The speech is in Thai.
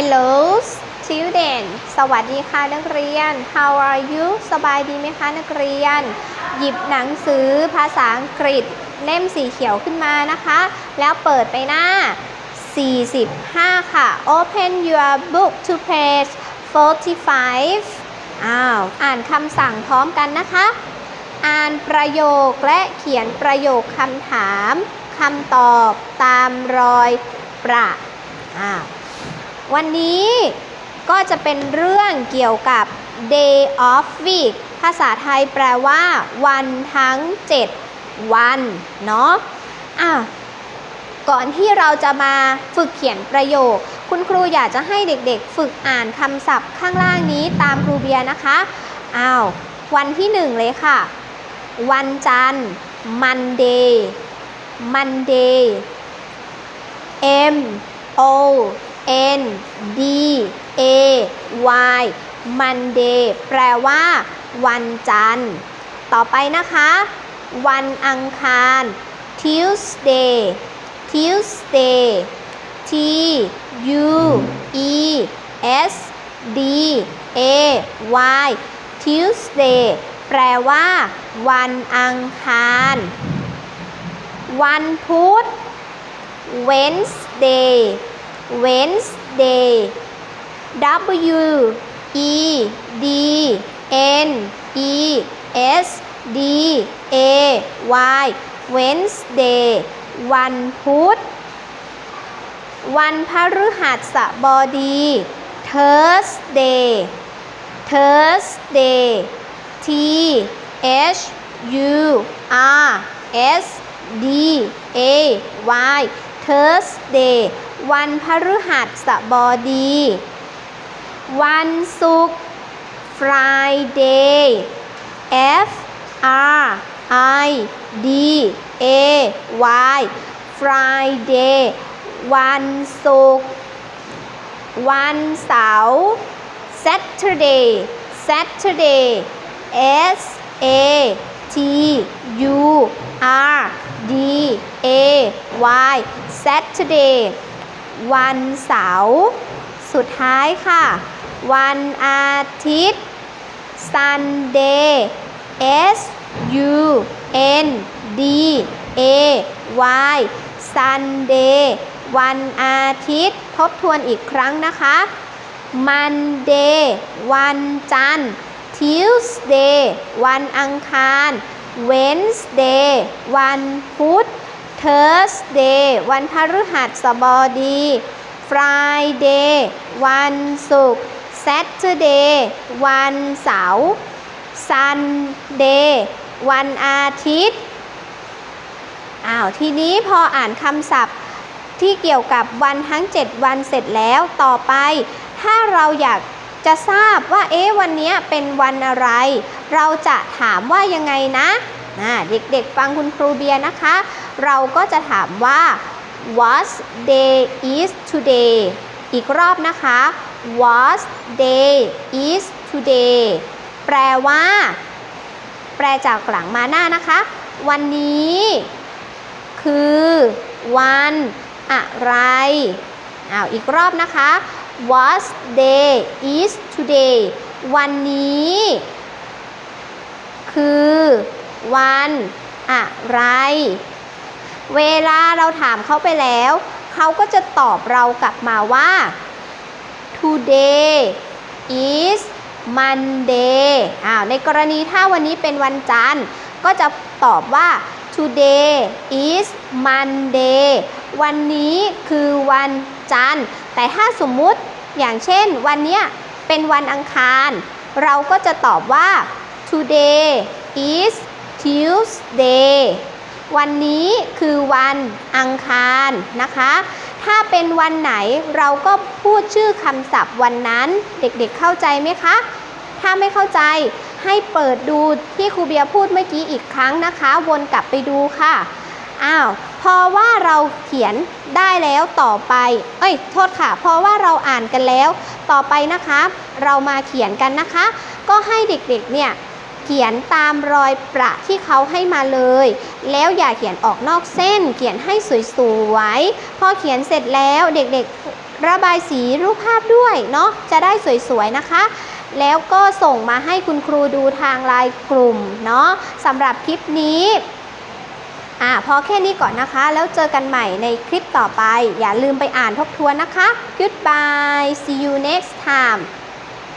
Hello student สวัสดีค่ะนักเรียน How are you สบายดีไหมคะนักเรียน หยิบหนังสือภาษาอังกฤษเล่มสีเขียวขึ้นมานะคะ แล้วเปิดไปหน้า 45 ค่ะ Open your book to page 45 อ้าว อ่านคำสั่งพร้อมกันนะคะ อ่านประโยคและเขียนประโยคคำถามคำตอบตามรอยประ อ้าว วันนี้ก็จะเป็นเรื่องเกี่ยวกับ day of week ภาษาไทยแปลว่า วันทั้ง 7 วัน เนาะอะก่อนที่เราจะมาฝึกเขียนประโยค คุณครูอยากจะให้เด็กๆ ฝึกอ่านคำศัพท์ข้างล่างนี้ตามครูเบียนะคะ อ้าว วันที่หนึ่งเลยค่ะ วันจันทร์ Monday Monday M O N D A Y Monday แปลว่า วันจันทร์ ต่อไปนะคะ วันอังคาร Tuesday Tuesday T U E S D A Y Tuesday แปลว่า วันอังคาร วันพุธ Wednesday Wednesday W E D N E S D A Y Wednesday วันพุธ วันพฤหัสบดี Thursday Thursday T H U R S D A Y Thursday วันพฤหัสบดี วันศุกร์ Friday F R I D A Y Friday วันศุกร์ วันเสาร์ Saturday Saturday S A T U R D A Y Saturday วันเสาร์สุดท้ายค่ะ วันอาทิตย์ Sunday S U N D A Y Sunday วันอาทิตย์ ทบทวนอีกครั้งนะคะ Monday วันจันทร์ Tuesday วันอังคาร Wednesday วันพุธ Thursday วันพฤหัสบดี Friday วันศุกร์ Saturday วันเสาร์ Sunday วันอาทิตย์ อ้าว ทีนี้พออ่านคำศัพท์ที่เกี่ยวกับวันทั้ง 7 วันเสร็จแล้วต่อไป ถ้าเราอยากจะทราบว่าเอ๊ะวันนี้เป็นวันอะไร เราจะถามว่ายังไงนะนะ เด็กๆฟังคุณครูเบียร์นะคะ เราก็จะถามว่า what day is today อีกรอบนะคะ what day is today แปลว่า แปลจากหลังมาหน้านะคะ วันนี้ คือ วันอะไรอ้าวอีกรอบนะคะ what day is today วันนี้ คือ วันอะไร เวลาเราถามเขาไปแล้ว เขาก็จะตอบเรากลับมาว่า today is Monday อ้าว ในกรณีถ้าวันนี้เป็นวันจันทร์ ก็จะตอบว่า today is Monday วันนี้คือวันจันทร์ แต่ถ้าสมมุติอย่างเช่นวันเนี้ยเป็นวันอังคาร เราก็จะตอบว่า today is Tuesday วันนี้คือวันอังคารนะคะ ถ้าเป็นวันไหนเราก็พูดชื่อคำศัพท์วันนั้น เด็กๆเข้าใจไหมคะ ถ้าไม่เข้าใจให้เปิดดูที่ครูเบียพูดเมื่อกี้อีกครั้งนะคะ วนกลับไปดูค่ะ อ้าว พอว่าเราเขียนได้แล้วต่อไป เอ้ย โทษค่ะ พอว่าเราอ่านกันแล้ว ต่อไปนะคะ เรามาเขียนกันนะคะ ก็ให้เด็กๆเนี่ย เขียนตามรอยประที่เขาให้มาเลย แล้วอย่าเขียนออกนอกเส้น เขียนให้สวยๆ พอเขียนเสร็จแล้วเด็กๆระบายสีรูปภาพด้วยเนาะ จะได้สวยๆ นะคะ แล้วก็ส่งมาให้คุณครูดูทางไลน์กลุ่มเนาะสำหรับคลิปนี้อ่าพอแค่นี้ก่อนนะคะ แล้วเจอกันใหม่ในคลิปต่อไป อย่าลืมไปอ่านทบทวนนะคะ Goodbye see you next time